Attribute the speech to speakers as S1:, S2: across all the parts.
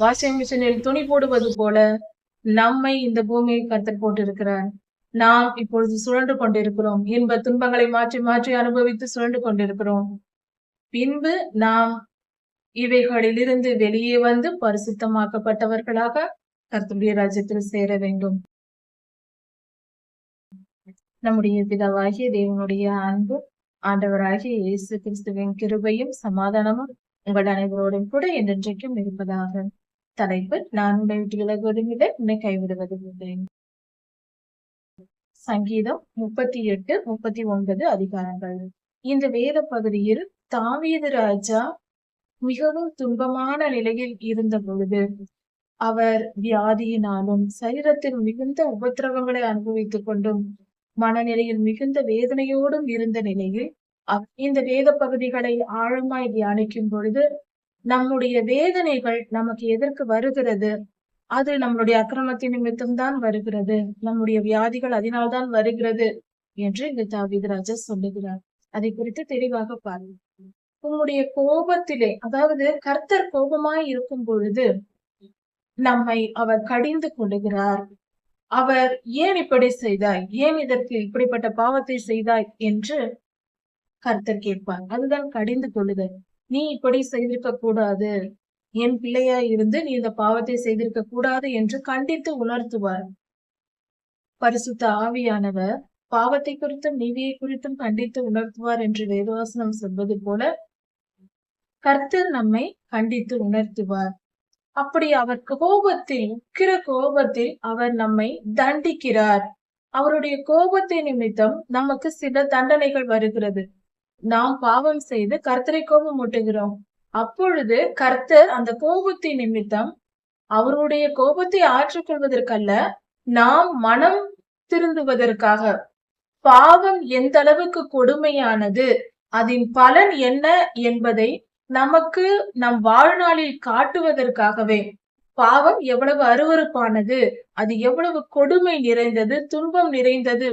S1: Washing மிஷினில் துணி போடுவது போல நம்மை இந்த பூமியை கர்த்தர் போட்டிருக்கிறார். நாம் இப்பொழுது சுழன்று கொண்டிருக்கிறோம். இன்ப துன்பங்களை மாற்றி மாற்றி அனுபவித்து சுழன்று கொண்டிருக்கிறோம். பின்பு நாம் இவைகளிலிருந்து வெளியே வந்து பரிசுத்தமாக்கப்பட்டவர்களாக கர்த்தருடைய ராஜ்யத்தில் சேர வேண்டும். நம்முடைய பிதாவாகிய தேவனுடைய அன்பு ஆண்டவராகிய இயேசு கிறிஸ்துவின் கிருபையும் சமாதானமும் உங்கள் அனைவரோடும் கூட என்றென்றைக்கும் இருப்பதாக. தலைப்பு நான் உன்னை விட்டு விலகுவதும் உன்னை கைவிடுவது இல்லை. சங்கீதம் முப்பத்தி எட்டு முப்பத்தி ஒன்பது அதிகாரங்கள். இந்த வேத பகுதியில் தாவீது ராஜா மிகவும் துன்பமான நிலையில் இருந்த பொழுது அவர் வியாதியினாலும் சரீரத்தில் மிகுந்த உபத்திரவங்களை அனுபவித்துக் கொண்டும் மனநிலையில் மிகுந்த வேதனையோடும் இருந்த நிலையில் இந்த வேத பகுதிகளை ஆழமாய் தியானிக்கும் பொழுது நம்முடைய வேதனைகள் நமக்கு எதற்கு வருகிறது? அது நம்மளுடைய அக்கிரமத்தின் நிமித்தம் தான் வருகிறது. நம்முடைய வியாதிகள் அதனால்தான் வருகிறது என்று இந்த தாவிதராஜர் சொல்லுகிறார். அதை குறித்து தெளிவாக பாருங்கள். உம்முடைய கோபத்திலே அதாவது கர்த்தர் கோபமாய் இருக்கும் பொழுது நம்மை அவர் கடிந்து கொள்ளுகிறார். அவர் ஏன் இப்படி செய்தாய்? ஏன் இதற்கு இப்படிப்பட்ட பாவத்தை செய்தாய்? என்று கர்த்தர் கேட்பார். அதுதான் கடிந்து கொள்ளுதல். நீ இப்படி செய்திருக்க கூடாது. என் பிள்ளையா இருந்து நீ இந்த பாவத்தை செய்திருக்க கூடாது என்று கண்டித்து உணர்த்துவார். பரிசுத்த ஆவியானவர் பாவத்தை குறித்தும் நீதியை குறித்தும் கண்டித்து உணர்த்துவார் என்று வேதவாசனம் சொல்வது போல கர்த்தர் நம்மை கண்டித்து உணர்த்துவார். அப்படி அவர் கோபத்தில் உக்கிர கோபத்தில் அவர் நம்மை தண்டிக்கிறார். அவருடைய கோபத்தை நிமித்தம் நமக்கு சில தண்டனைகள் வருகிறது. நாம் பாவம் செய்து கர்த்தரை கோபம் ஊட்டுகிறோம் அப்பொழுது கர்த்தர் அந்த கோபத்தின் நிமித்தம் அவருடைய கோபத்தை ஆற்றுக்கொள்வதற்கல்ல நாம் மனம் திருந்துவதற்காக. பாவம் எந்த அளவுக்கு கொடுமையானது அதன் பலன் என்ன என்பதை நமக்கு நம் வாழ்நாளில் காட்டுவதற்காகவே. பாவம் எவ்வளவு அருவருப்பானது அது எவ்வளவு கொடுமை நிறைந்தது துன்பம் நிறைந்தது.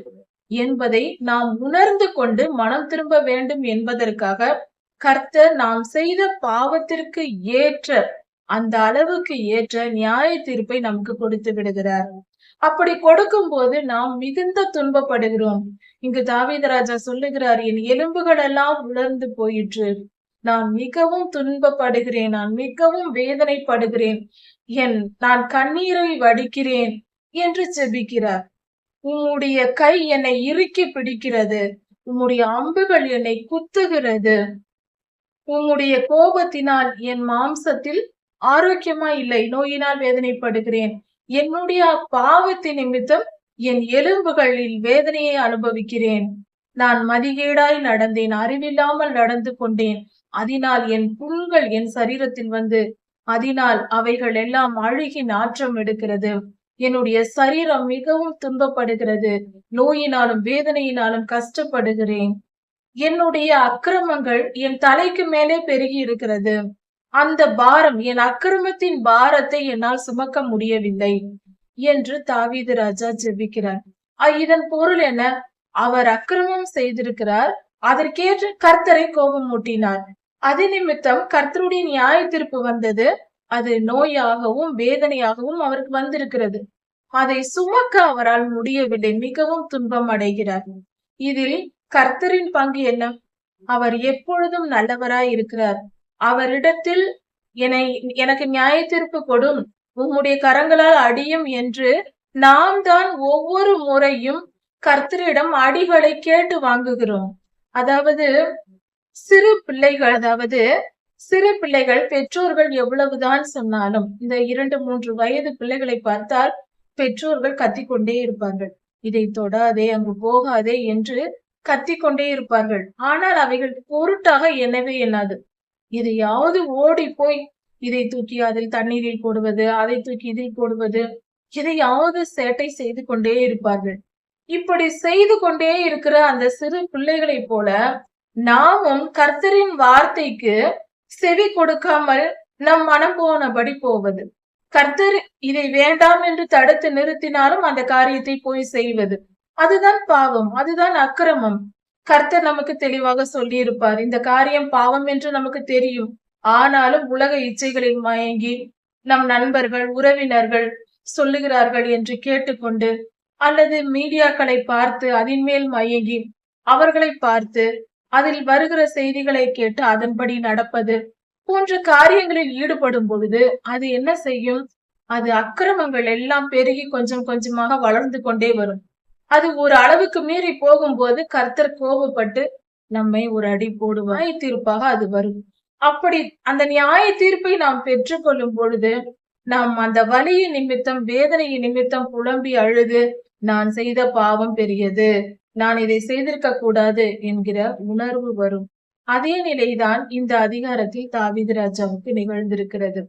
S1: என்பதை நாம் உணர்ந்து கொண்டு மனம் திரும்ப வேண்டும் என்பதற்காக கர்த்தர் நாம் செய்த பாவத்திற்கு ஏற்ற அந்த அளவுக்கு ஏற்ற நியாய தீர்ப்பை நமக்கு கொடுத்து விடுகிறார். அப்படி கொடுக்கும் போது நாம் மிகுந்த துன்பப்படுகிறோம். இங்கு தாவீதராஜா சொல்லுகிறார் என் எலும்புகள் எல்லாம் உலர்ந்து போயிற்று. நான் மிகவும் துன்பப்படுகிறேன் நான் மிகவும் வேதனைப்படுகிறேன். என் நான் கண்ணீரை வடிக்கிறேன் என்று செபிக்கிறார். உம்முடைய கை என்னை இறுக்கி பிடிக்கிறது. உம்முடைய அம்புகள் என்னை குத்துகிறது. உம்முடைய கோபத்தினால் என் மாம்சத்தில் ஆரோக்கியமா இல்லை. நோயினால் வேதனைப்படுகிறேன். என்னுடைய பாவத்தின் நிமித்தம் என் எலும்புகளில் வேதனையை அனுபவிக்கிறேன். நான் மதிகேடாய் நடந்தேன். அறிவில்லாமல் நடந்து கொண்டேன். அதனால் என் புண்கள் என் சரீரத்தில் வந்து அதனால் அவைகள் எல்லாம் அழுகி நாற்றம் எடுக்கிறது. என்னுடைய சரீரம் மிகவும் துன்பப்படுகிறது. நோயினாலும் வேதனையினாலும் கஷ்டப்படுகிறேன். என்னுடைய அக்கிரமங்கள் என் தலைக்கு மேலே பெருகி இருக்கிறது. அந்த பாரம் என் அக்கிரமத்தின் பாரத்தை என்னால் சுமக்க முடியவில்லை என்று தாவீது ராஜா ஜெபிக்கிறார். இதன் பொருள் என்ன? அவர் அக்கிரமம் செய்திருக்கிறார் அதற்கேற்ற கர்த்தரை கோபம் மூட்டினார் அது நிமித்தம் கர்த்தருடைய நியாய தீர்ப்பு வந்தது. அது நோயாகவும் வேதனையாகவும் அவருக்கு வந்திருக்கிறது. அதை சுமக்க அவரால் முடியவில்லை. மிகவும் துன்பம் அடைகிறார். இதில் கர்த்தரின் பங்கு என்ன? அவர் எப்பொழுதும் நல்லவராய் இருக்கிறார். அவரிடத்தில் என்னை எனக்கு நியாய தீர்ப்பு கொடும். உம்முடைய கரங்களால் அடியும் என்று நாம் தான் ஒவ்வொரு முறையும் கர்த்தரிடம் அடிகளை கேட்டு வாங்குகிறோம். அதாவது சிறு பிள்ளைகள் அதாவது சிறு பிள்ளைகள் பெற்றோர்கள் எவ்வளவுதான் சொன்னாலும் இந்த இரண்டு மூன்று வயது பிள்ளைகளை பார்த்தால் பெற்றோர்கள் கத்திக்கொண்டே இருப்பார்கள். இதை தொடாதே அங்கு போகாதே என்று கத்திக்கொண்டே இருப்பார்கள். ஆனால் அவைகள் பொருட்டாக என்னவே எண்ணாது எதையாவது ஓடி போய் இதை தூக்கி அதில் தண்ணீரில் போடுவது அதை தூக்கி இதில் போடுவது எதையாவது சேட்டை செய்து கொண்டே இருப்பார்கள். இப்படி செய்து கொண்டே இருக்கிற அந்த சிறு பிள்ளைகளைப் போல நாமும் கர்த்தரின் வார்த்தைக்கு செவி கொடுக்காமல் நம் மனம் போனபடி போவது. கர்த்தர் இதை வேண்டாம் என்று தடுத்து நிறுத்தினாலும் அந்த காரியத்தை போய் செய்வது. அதுதான் பாவம் அதுதான் அக்கிரமம். கர்த்தர் நமக்கு தெளிவாக சொல்லி இருப்பார் இந்த காரியம் பாவம் என்று நமக்கு தெரியும். ஆனாலும் உலக இச்சைகளில் மயங்கி நம் நண்பர்கள் உறவினர்கள் சொல்லுகிறார்கள் என்று கேட்டுக்கொண்டு அல்லது மீடியாக்களை பார்த்து அதன் மேல் மயங்கி அவர்களை பார்த்து அதில் வருகிற செய்திகளை கேட்டு அதன்படி நடப்பது போன்ற காரியங்களில் ஈடுபடும் பொழுது அது என்ன செய்யும்? அது அக்கிரமங்கள் எல்லாம் பெருகி கொஞ்சம் கொஞ்சமாக வளர்ந்து கொண்டே வரும். அது ஒரு அளவுக்கு மீறி போகும்போது கர்த்தர் கோபப்பட்டு நம்மை ஒரு அடி போடுவாய் தீர்ப்பாக அது வரும். அப்படி அந்த நியாய தீர்ப்பை நாம் பெற்றுக்கொள்ளும் பொழுது நாம் அந்த வலியின் நிமித்தம் வேதனையின் நிமித்தம் புலம்பி அழுது நான் செய்த பாவம் பெரியது. நான் இதை செய்திருக்க கூடாது என்கிற உணர்வு வரும். அதே நிலைதான் இந்த அதிகாரத்தில் தாவீது ராஜாவுக்கு நிகழ்ந்திருக்கிறது.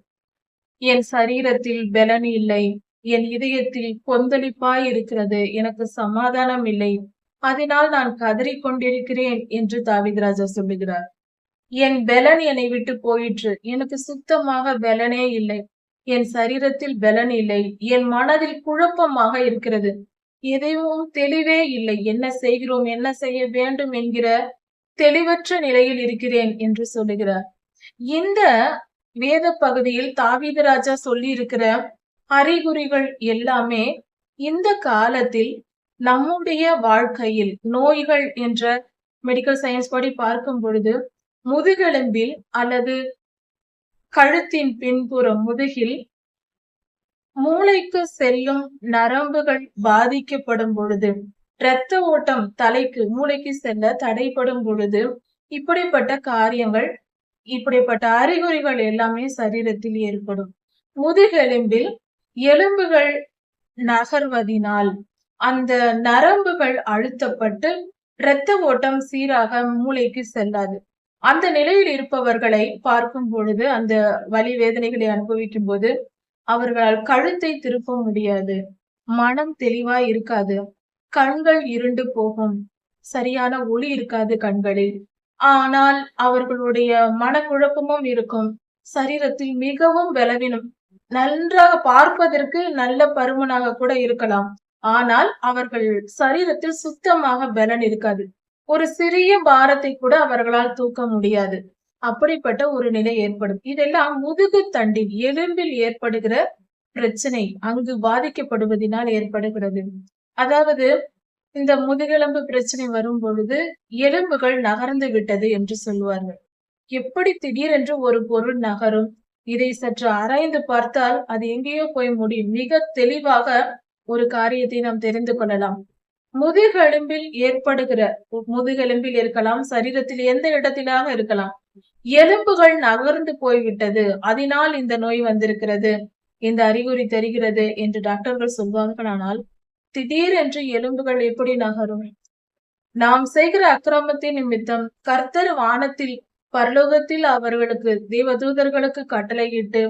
S1: என் சரீரத்தில் பலன் இல்லை. என் இதயத்தில் கொந்தளிப்பாய் இருக்கிறது. எனக்கு சமாதானம் இல்லை. அதனால் நான் கதறிக் கொண்டிருக்கிறேன் என்று தாவீது ராஜா சொல்லுகிறார். என் பலன் என்னை விட்டு போயிற்று. எனக்கு சுத்தமாக பலனே இல்லை. என் சரீரத்தில் பலன் இல்லை. என் மனதில் குழப்பமாக இருக்கிறது. எதையும் தெளிவே இல்லை. என்ன செய்கிறோம்? என்ன செய்ய வேண்டும் என்கிற தெளிவற்ற நிலையில் இருக்கிறேன் என்று சொல்லுகிறார். இந்த வேத பகுதியில் தாவீதராஜா சொல்லி இருக்கிற அறிகுறிகள் எல்லாமே இந்த காலத்தில் நம்முடைய வாழ்க்கையில் நோய்கள் என்ற மெடிக்கல் சயின்ஸ் படி பார்க்கும் பொழுது முதுகெலும்பில் அல்லது கழுத்தின் பின்புறம் முதுகில் மூளைக்கு செல்லும் நரம்புகள் பாதிக்கப்படும் பொழுது இரத்த ஓட்டம் தலைக்கு மூளைக்கு செல்ல தடைப்படும் பொழுது இப்படிப்பட்ட காரியங்கள் இப்படிப்பட்ட அறிகுறிகள் எல்லாமே சரீரத்தில் ஏற்படும். முதுகெலும்பில் எலும்புகள் நகர்வதினால் அந்த நரம்புகள் அழுத்தப்பட்டு இரத்த ஓட்டம் சீராக மூளைக்கு செல்லாது. அந்த நிலையில் இருப்பவர்களை பார்க்கும் பொழுது அந்த வலி வேதனைகளை அனுபவிக்கும் போது அவர்களால் கழுத்தை திருப்ப முடியாது. மனம் தெளிவா இருக்காது. கண்கள் இருண்டு போகும். சரியான ஒளி இருக்காது கண்களில். ஆனால் அவர்களுடைய மனக்குழப்பமும் இருக்கும். சரீரத்தில் மிகவும் பலவீனம். நன்றாக பார்ப்பதற்கு நல்ல பருமனாக கூட இருக்கலாம். ஆனால் அவர்கள் சரீரத்தில் சுத்தமாக பலன் இருக்காது. ஒரு சிறிய பாரத்தை கூட அவர்களால் தூக்க முடியாது. அப்படிப்பட்ட ஒரு நிலை ஏற்படும். இதெல்லாம் முதுகு தண்டில் எலும்பில் ஏற்படுகிற பிரச்சனை. அங்கு பாதிக்கப்படுவதனால் ஏற்படுகிறது. அதாவது இந்த முதுகெலும்பு பிரச்சனை வரும் பொழுது எலும்புகள் நகர்ந்து விட்டது என்று சொல்லுவார்கள் எப்படி திடீரென்று ஒரு பொருள் நகரும்? இதை சற்று ஆராய்ந்து பார்த்தால் அது எங்கேயோ போய் முடியும். மிக தெளிவாக ஒரு காரியத்தை நாம் தெரிந்து கொள்ளலாம். முதுகெலும்பில் ஏற்படுகிற முதுகெலும்பில் இருக்கலாம் சரீரத்தில் எந்த இடத்திலாக இருக்கலாம். எலும்புகள் நகர்ந்து போய்விட்டது. அதனால் இந்த நோய் வந்திருக்கிறது. இந்த அறிகுறி தெரிகிறது என்று டாக்டர்கள் சொல்வார்கள். ஆனால் திடீரென்று எலும்புகள் எப்படி நகரும்? நாம் செய்கிற அக்கிரமத்தின் நிமித்தம் கர்த்தர் வானத்தில் பரலோகத்தில் அவர்களுக்கு தேவதூதர்களுக்கு கட்டளையிட்டு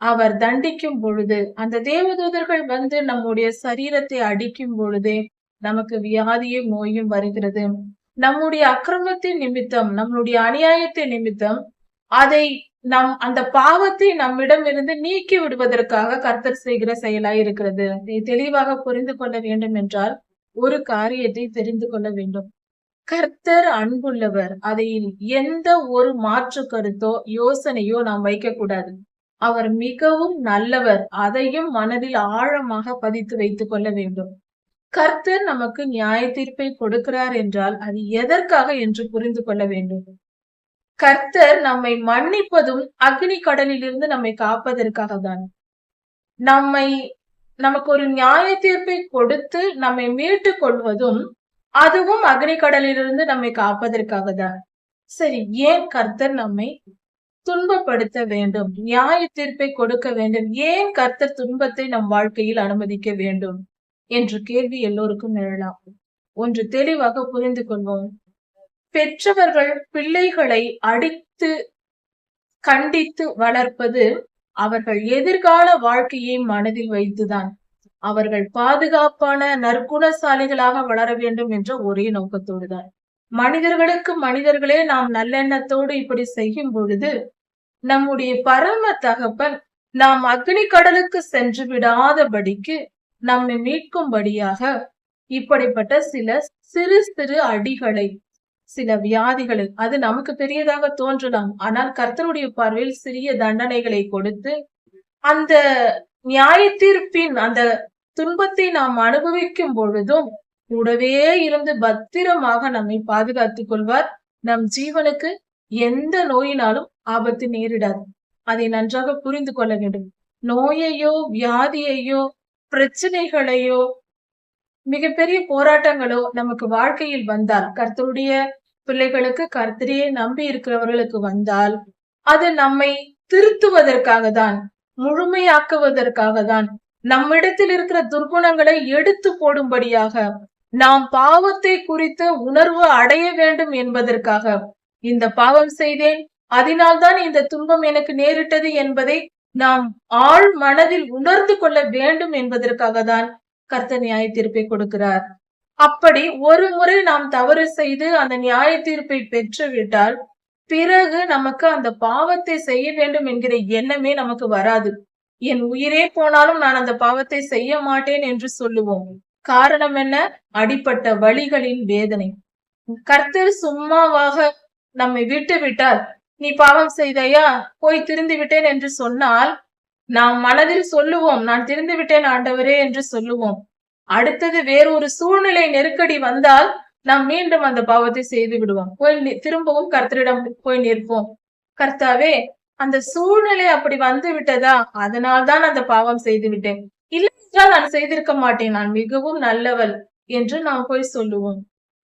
S1: அவர் தண்டிக்கும் பொழுது அந்த தேவதூதர்கள் வந்து நம்முடைய சரீரத்தை அடிக்கும் பொழுதே நமக்கு வியாதியும் நோயும் வருகிறது. நம்முடைய அக்கிரமத்தின் நிமித்தம் நம்முடைய அநியாயத்தின் நிமித்தம் அதை நம் அந்த பாவத்தை நம்மிடம் இருந்து நீக்கி விடுவதற்காக கர்த்தர் செய்கிற செயலாய் இருக்கிறது. இதை தெளிவாக புரிந்து கொள்ள வேண்டும் என்றால் ஒரு காரியத்தை தெரிந்து கொள்ள வேண்டும். கர்த்தர் அன்புள்ளவர் அதையில் எந்த ஒரு மாற்று கருத்தோ யோசனையோ நாம் வைக்கக்கூடாது. அவர் மிகவும் நல்லவர் அதையும் மனதில் ஆழமாக பதித்து வைத்துக் கொள்ள வேண்டும். கர்த்தர் நமக்கு நியாய தீர்ப்பை கொடுக்கிறார் என்றால் அது எதற்காக என்று புரிந்து கொள்ள வேண்டும். கர்த்தர் நம்மை மன்னிப்பதும் அக்னி கடலிலிருந்து நம்மை காப்பதற்காக தான் நம்மை நமக்கு ஒரு நியாய தீர்ப்பை கொடுத்து நம்மை மீட்டு கொள்வதும் அதுவும் அக்னி கடலிலிருந்து நம்மை காப்பதற்காக தான் சரி ஏன் கர்த்தர் நம்மை துன்பப்படுத்த வேண்டும்? நியாய தீர்ப்பை கொடுக்க வேண்டும். ஏன் கர்த்தர் துன்பத்தை நம் வாழ்க்கையில் அனுமதிக்க வேண்டும்? என்ற கேள்வி எல்லோருக்கும் எழலாம் ஒன்று தெளிவாக புரிந்து கொள்வோம். பெற்றவர்கள் பிள்ளைகளை அடித்து கண்டித்து வளர்ப்பது அவர்கள் எதிர்கால வாழ்க்கையை மனதில் வைத்துதான். அவர்கள் பாதுகாப்பான நற்குணசாலிகளாக வளர வேண்டும் என்ற ஒரே நோக்கத்தோடு தான் மனிதர்களுக்கு மனிதர்களே நாம் நல்லெண்ணத்தோடு இப்படி செய்யும் பொழுது நம்முடைய பரம தகப்பன் நாம் அக்னி கடலுக்கு சென்று விடாதபடிக்கு நம்மை மீட்கும்படியாக இப்படிப்பட்ட சில சிறு சிறு அடிகளை சில வியாதிகளை அது நமக்கு பெரியதாக தோன்றலாம். ஆனால் கர்த்தருடைய பார்வையில் சிறிய தண்டனைகளை கொடுத்து அந்த நியாய தீர்ப்பின் அந்த துன்பத்தை நாம் அனுபவிக்கும் பொழுதும் கூடவே இருந்து பத்திரமாக நம்மை பாதுகாத்துக் கொள்வார். நம் ஜீவனுக்கு எந்த நோயினாலும் ஆபத்து நேரிடாது. அதை நன்றாக புரிந்து கொள்ள வேண்டும். நோயையோ வியாதியையோ பிரச்சனைகளையோ மிகப்பெரிய போராட்டங்களோ நமக்கு வாழ்க்கையில் வந்தால் கர்த்தருடைய பிள்ளைகளுக்கு கர்த்தரையே நம்பி இருக்கிறவர்களுக்கு வந்தால் அது நம்மை திருத்துவதற்காக தான் முழுமையாக்குவதற்காக தான் நம்மிடத்தில் இருக்கிற துர்குணங்களை எடுத்து போடும்படியாக நாம் பாவத்தை குறித்த உணர்வு அடைய வேண்டும் என்பதற்காக இந்த பாவம் செய்தேன். அதனால்தான் இந்த துன்பம் எனக்கு நேரிட்டது என்பதை நாம் ஆழ் மனதில் உணர்ந்து கொள்ள வேண்டும் என்பதற்காக தான் கர்த்த நியாய தீர்ப்பை கொடுக்கிறார். அப்படி ஒரு முறை நாம் தவறு செய்து அந்த நியாய தீர்ப்பை பெற்றுவிட்டால் பிறகு நமக்கு அந்த பாவத்தை செய்ய வேண்டும் என்கிற எண்ணமே நமக்கு வராது. என் உயிரே போனாலும் நான் அந்த பாவத்தை செய்ய மாட்டேன் என்று சொல்லுவோம். காரணம் என்ன? அடிப்பட்ட வழிகளின் வேதனை. கர்த்தர் சும்மாவாக நம்மை விட்டு விட்டால் நீ பாவம் செய்தையா? போய் திருந்து விட்டேன் என்று சொன்னால் நாம் மனதில் சொல்லுவோம் நான் திருந்து விட்டேன் ஆண்டவரே என்று சொல்லுவோம். அடுத்தது வேறொரு சூழ்நிலை நெருக்கடி வந்தால் நாம் மீண்டும் அந்த பாவத்தை செய்து விடுவோம். போய் திரும்பவும் கர்த்தரிடம் போய் நிற்போம். கர்த்தாவே அந்த சூழ்நிலை அப்படி வந்து விட்டதா? அதனால்தான் அந்த பாவம் செய்து விட்டேன். இல்லை என்றால் நான் செய்திருக்க மாட்டேன். நான் மிகவும் நல்லவள் என்று நாம் போய் சொல்லுவோம்.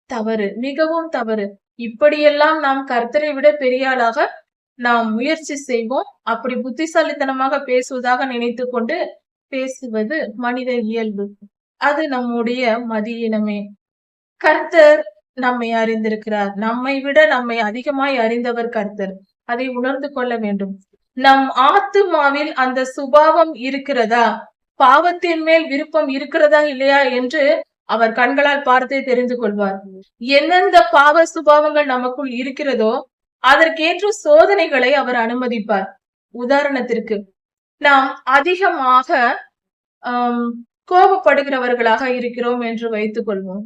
S1: தவறு மிகவும் தவறு. இப்படியெல்லாம் நாம் கர்த்தரை விட பெரிய ஆளாக நாம் முயற்சி செய்வோம். அப்படி புத்திசாலித்தனமாக பேசுவதாக நினைத்து கொண்டு பேசுவது மனித இயல்பு. அது நம்முடைய மதியினமே. கர்த்தர் நம்மை அறிந்திருக்கிறார். நம்மை விட நம்மை அதிகமாய் அறிந்தவர் கர்த்தர். அதை உணர்ந்து கொள்ள வேண்டும். நம் ஆத்துமாவில் அந்த சுபாவம் இருக்கிறதா? பாவத்தின் மேல் விருப்பம் இருக்கிறதா இல்லையா என்று அவர் கண்களால் பார்த்தே தெரிந்து கொள்வார் எந்தெந்த பாவ சுபாவங்கள் நமக்குள் இருக்கிறதோ அதற்கேற்ற சோதனைகளை அவர் அனுமதிப்பார். உதாரணத்திற்கு நாம் அதிகமாக கோபப்படுகிறவர்களாக இருக்கிறோம் என்று வைத்துக் கொள்வோம்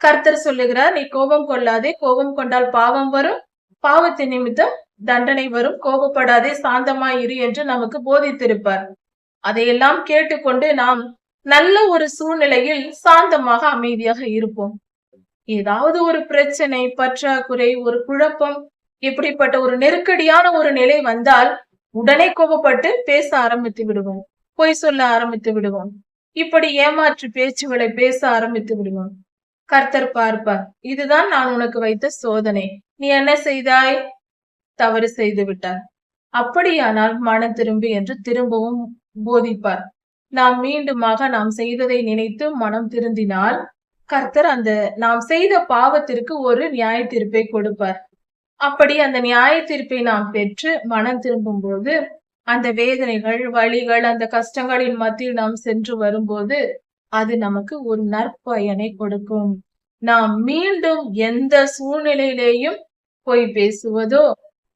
S1: கர்த்தர் சொல்லுகிறார் நீ கோபம் கொள்ளாதே கோபம் கொண்டால் பாவம் வரும் பாவத்தின் நிமித்தம் தண்டனை வரும் கோபப்படாதே சாந்தமாய் இரு என்று நமக்கு போதித்திருப்பார். அதையெல்லாம் கேட்டுக்கொண்டு நாம் நல்ல ஒரு சூழ்நிலையில் சாந்தமாக அமைதியாக இருப்போம். ஏதாவது ஒரு பிரச்சனை பற்றாக்குறை ஒரு குழப்பம் இப்படிப்பட்ட ஒரு நெருக்கடியான ஒரு நிலை வந்தால் உடனே கோபப்பட்டு பேச ஆரம்பித்து விடுவோம். பொய் சொல்ல ஆரம்பித்து விடுவோம். இப்படி ஏமாற்று பேச்சுகளை பேச ஆரம்பித்து விடுவோம். கர்த்தர் பார்ப்பார் இதுதான் நான் உனக்கு வைத்த சோதனை. நீ என்ன செய்தாய்? தவறு செய்து விட்டார் அப்படியானால் மனம் திரும்பி என்று திரும்பவும் போதிப்பார். நாம் மீண்டுமாக நாம் செய்ததை நினைத்து மனம் திருந்தினால் கர்த்தர் அந்த நாம் செய்த பாவத்திற்கு ஒரு நியாய தீர்ப்பை கொடுப்பார். அப்படி அந்த நியாய தீர்ப்பை நாம் பெற்று மனம் திரும்பும் போது அந்த வேதனைகள் வழிகள் அந்த கஷ்டங்களின் மத்தியில் நாம் சென்று வரும்போது அது நமக்கு ஒரு நற்பயனை கொடுக்கும். நாம் மீண்டும் எந்த சூழ்நிலையிலேயும் போய் பேசுவதோ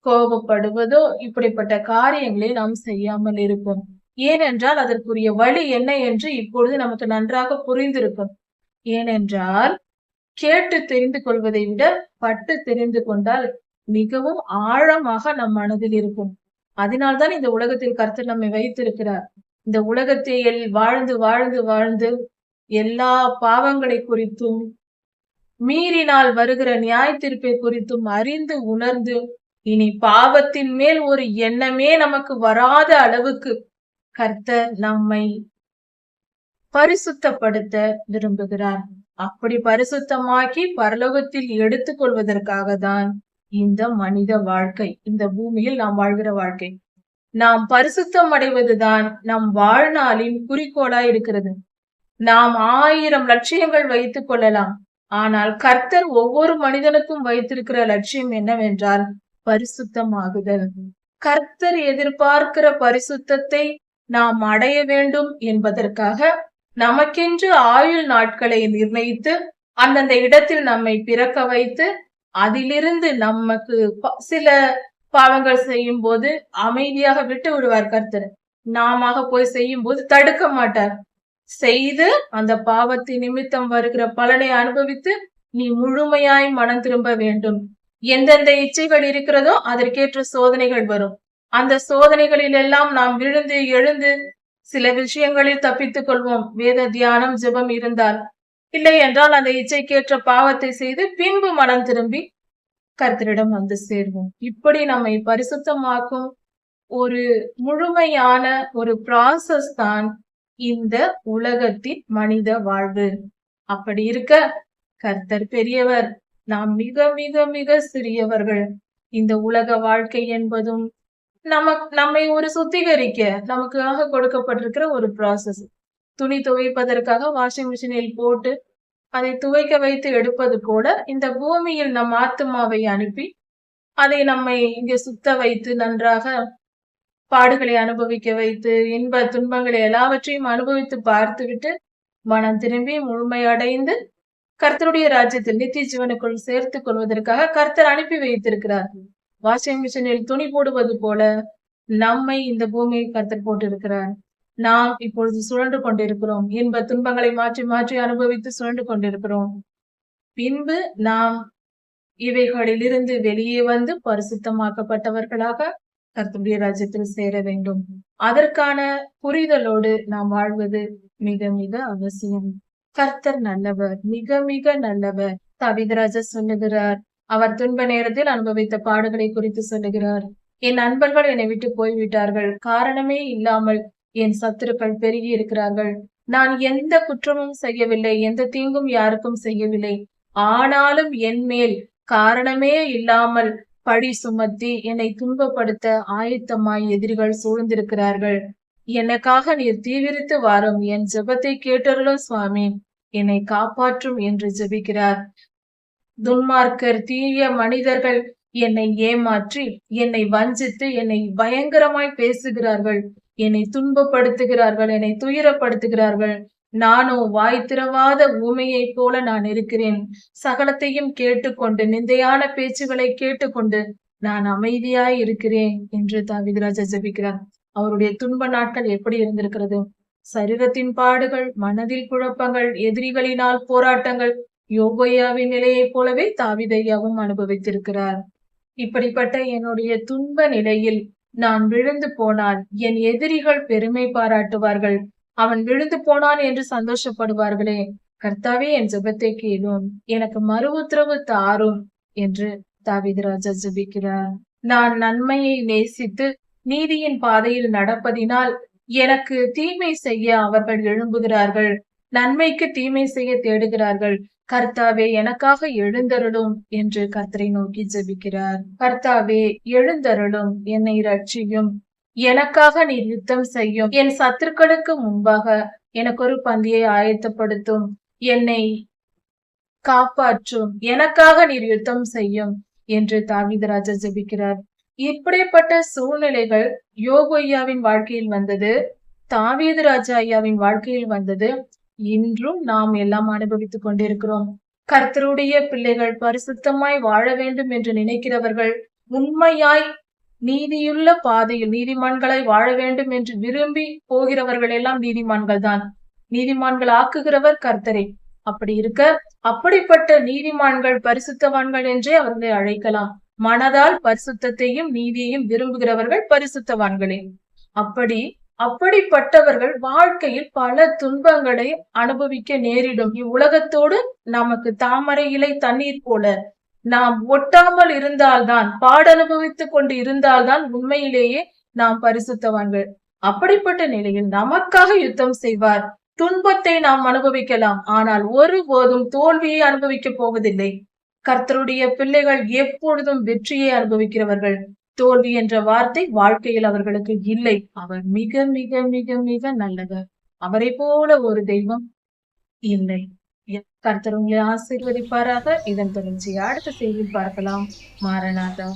S1: கோபப்படுவதோ இப்படிப்பட்ட காரியங்களை நாம் செய்யாமல் இருப்போம். ஏனென்றால் அதற்குரிய வழி என்ன என்று இப்பொழுது நமக்கு நன்றாக புரிந்திருக்கும். ஏனென்றால் கேட்டு தெரிந்து கொள்வதை விட பட்டு தெரிந்து கொண்டால் மிகவும் ஆழமாக நம் மனதில் இருக்கும். அதனால்தான் இந்த உலகத்தில் கருத்து நம்மை வைத்திருக்கிறார். இந்த உலகத்தில் வாழ்ந்து வாழ்ந்து வாழ்ந்து எல்லா பாவங்களை குறித்தும் மீறினால் வருகிற நியாய தீர்ப்பை குறித்தும் அறிந்து உணர்ந்து இனி பாவத்தின் மேல் ஒரு எண்ணமே நமக்கு வராத அளவுக்கு கர்த்தர் நம்மை பரிசுத்தப்படுத்த விரும்புகிறார். அப்படி பரிசுத்தமாக்கி பரலோகத்தில் எடுத்துக் கொள்வதற்காக தான் இந்த மனித வாழ்க்கை இந்த பூமியில் நாம் வாழ்கிற வாழ்க்கை. நாம் பரிசுத்தம் அடைவதுதான் நம் வாழ்நாளின் குறிக்கோளா இருக்கிறது. நாம் ஆயிரம் லட்சியங்கள் வைத்துக் கொள்ளலாம். ஆனால் கர்த்தர் ஒவ்வொரு மனிதனுக்கும் வைத்திருக்கிற லட்சியம் என்னவென்றால் பரிசுத்தமாகுதல். கர்த்தர் எதிர்பார்க்கிற பரிசுத்தத்தை நாம் அடைய வேண்டும் என்பதற்காக நமக்கென்று ஆயுள் நாட்களை நிர்ணயித்து அந்தந்த இடத்தில் நம்மை பிறக்க வைத்து அதிலிருந்து நமக்கு சில பாவங்கள் செய்யும் போது அமைதியாக விட்டு விடுவார் கர்த்தர். நாம போய் செய்யும் போது தடுக்க மாட்டார். செய்து அந்த பாவத்தின் நிமித்தம் வருகிற பலனை அனுபவித்து நீ முழுமையாய் மனம் திரும்ப வேண்டும். எந்தெந்த இச்சைகள் இருக்கிறதோ அதற்கேற்ற சோதனைகள் வரும். அந்த சோதனைகளில் எல்லாம் நாம் விழுந்து எழுந்து சில விஷயங்களில் தப்பித்துக் கொள்வோம். வேத தியானம் ஜெபம் இருந்தால். இல்லை என்றால் அந்த இச்சைக்கேற்ற பாவத்தை செய்து பின்பு மனம் திரும்பி கர்த்தரிடம் வந்து சேர்வோம். இப்படி நம்மை பரிசுத்தமாக்கும் ஒரு முழுமையான ஒரு ப்ராசஸ் தான் இந்த உலகத்தின் மனித வாழ்வு. அப்படி இருக்க கர்த்தர் பெரியவர். நாம் மிக மிக மிக சிறியவர்கள். இந்த உலக வாழ்க்கை என்பதும் நம்ம நம்மை ஒரு சுத்திகரிக்க நமக்காக கொடுக்கப்பட்டிருக்கிற ஒரு ப்ராசஸ் துணி துவைப்பதற்காக வாஷிங் மிஷினில் போட்டு அதை துவைக்க வைத்து எடுப்பது போல இந்த பூமியில் நம் ஆத்துமாவை அனுப்பி அதை நம்மை இங்கே சுத்த வைத்து நன்றாக பாடுகளை அனுபவிக்க வைத்து இன்ப துன்பங்களை எல்லாவற்றையும் அனுபவித்து பார்த்துவிட்டு மனம் திரும்பி முழுமையடைந்து கர்த்தருடைய ராஜ்யத்தில் நித்திய ஜீவனுக்குள் சேர்த்துக் கொள்வதற்காக கர்த்தர் அனுப்பி வைத்திருக்கிறார். வாஷிங் மிஷினில் துணி போடுவது போல நம்மை இந்த பூமியை கர்த்தர் போட்டிருக்கிறார். நாம் இப்பொழுது சுழன்று கொண்டிருக்கிறோம். இன்ப துன்பங்களை மாற்றி மாற்றி அனுபவித்து சுழன்று கொண்டிருக்கிறோம். பின்பு நாம் இவைகளிலிருந்து வெளியே வந்து பரிசுத்தமாக்கப்பட்டவர்களாக கர்த்தருடைய ராஜ்யத்தில் சேர வேண்டும். அதற்கான புரிதலோடு நாம் வாழ்வது மிக மிக அவசியம். கர்த்தர் நல்லவர் மிக மிக நல்லவர். தவிதராஜ சொல்லுகிறார் அவர் துன்ப நேரத்தில் அனுபவித்த பாடுகளை குறித்து சொல்லுகிறார். என் நண்பர்கள் என்னை விட்டு போய்விட்டார்கள். காரணமே இல்லாமல் என் சத்துருக்கள் பெருகி இருக்கிறார்கள். நான் எந்த குற்றமும் செய்யவில்லை. எந்த தீங்கும் யாருக்கும் செய்யவில்லை. ஆனாலும் என் மேல் காரணமே இல்லாமல் பழி சுமத்தி என்னை துன்பப்படுத்த ஆயத்தமாய் எதிரிகள் சூழ்ந்திருக்கிறார்கள். எனக்காக நீர் தீவிரித்து வாரும். என் ஜெபத்தை கேட்டருளும் சுவாமி. என்னை காப்பாற்றும் என்று ஜெபிக்கிறார். துன்மார்க்கர் தீய மனிதர்கள் என்னை ஏமாற்றி என்னை வஞ்சித்து என்னை பயங்கரமாய் பேசுகிறார்கள். என்னை துன்பப்படுத்துகிறார்கள் என்னை துயரப்படுத்துகிறார்கள். நானோ வாய் திறவாத ஊமையைப் போல நான் இருக்கிறேன். சகலத்தையும் கேட்டுக்கொண்டு நிந்தையான பேச்சுகளை கேட்டுக்கொண்டு நான் அமைதியாய் இருக்கிறேன் என்று தாவிதராஜா ஜபிக்கிறார். அவருடைய துன்ப நாட்கள் எப்படி இருந்திருக்கிறது? சரீரத்தின் பாடுகள் மனதில் குழப்பங்கள் எதிரிகளினால் போராட்டங்கள் யோகையாவின் நிலையைப் போலவே தாவிதையாவும் அனுபவித்திருக்கிறார். இப்படிப்பட்ட என்னுடைய துன்ப நிலையில் நான் விழுந்து போனால் என் எதிரிகள் பெருமை பாராட்டுவார்கள். அவன் விழுந்து போனான் என்று சந்தோஷப்படுவார்களே. கர்த்தாவே என் ஜபத்தை கேளும். எனக்கு மறு உத்தரவு தாரும் என்று தாவிதராஜா ஜபிக்கிறார். நான் நன்மையை நேசித்து நீதியின் பாதையில் நடப்பதினால் எனக்கு தீமை செய்ய அவர்கள் எழும்புகிறார்கள். நன்மைக்கு தீமை செய்ய தேடுகிறார்கள். கர்த்தாவே எனக்காக எழுந்தருளும் என்று கர்த்தரை நோக்கி ஜெபிக்கிறார். கர்த்தாவே எழுந்தருளும் என்னை ரட்சியும் எனக்காக நீர் யுத்தம் செய்யும். என் சத்துருக்களுக்கு முன்பாக எனக்கு ஒரு பந்தியை ஆயத்தப்படுத்தும். என்னை காப்பாற்றும். எனக்காக நீர் யுத்தம் செய்யும் என்று தாவிதராஜா ஜெபிக்கிறார். இப்படிப்பட்ட சூழ்நிலைகள் யோகோய்யாவின் வாழ்க்கையில் வந்தது தாவீது ராஜா ஐயாவின் வாழ்க்கையில் வந்தது. இன்றும் நாம் எல்லாம் அனுபவித்துக் கொண்டிருக்கிறோம். கர்த்தருடைய பிள்ளைகள் பரிசுத்தமாய் வாழ வேண்டும் என்று நினைக்கிறவர்கள் உண்மையாய் நீதியுள்ள பாதையில் நீதிமான்களை வாழ வேண்டும் என்று விரும்பி போகிறவர்கள் எல்லாம் நீதிமான்கள் தான் நீதிமான்கள் ஆக்குகிறவர் கர்த்தரே. அப்படி இருக்க அப்படிப்பட்ட நீதிமான்கள் பரிசுத்தவான்கள் என்றே அவர்களை அழைக்கலாம். மனதால் பரிசுத்தத்தையும் நீதியையும் விரும்புகிறவர்கள் பரிசுத்தவான்களே. அப்படி அப்படிப்பட்டவர்கள் வாழ்க்கையில் பல துன்பங்களை அனுபவிக்க நேரிடும். இவ்வுலகத்தோடு நமக்கு தாமரை இலை தண்ணீர் போல. நாம் ஒட்டாமல் இருந்தால்தான் பாடனுபவித்துக் கொண்டு இருந்தால்தான் உண்மையிலேயே நாம் பரிசுத்தவான்கள். அப்படிப்பட்ட நிலையில் நமக்காக யுத்தம் செய்வார். துன்பத்தை நாம் அனுபவிக்கலாம். ஆனால் ஒருபோதும் தோல்வியை அனுபவிக்க போவதில்லை. கர்த்தருடைய பிள்ளைகள் எப்பொழுதும் வெற்றியை அனுபவிக்கிறவர்கள். தோல்வி என்ற வார்த்தை வாழ்க்கையில் அவர்களுக்கு இல்லை. அவர் மிக மிக மிக மிக நல்லவர். அவரை போல ஒரு தெய்வம் இல்லை. கர்த்தர் உங்களை ஆசீர்வதிப்பாராக. இதன் தொடர்ச்சி அடுத்த செய்தியில் பார்க்கலாம். மாரநாதா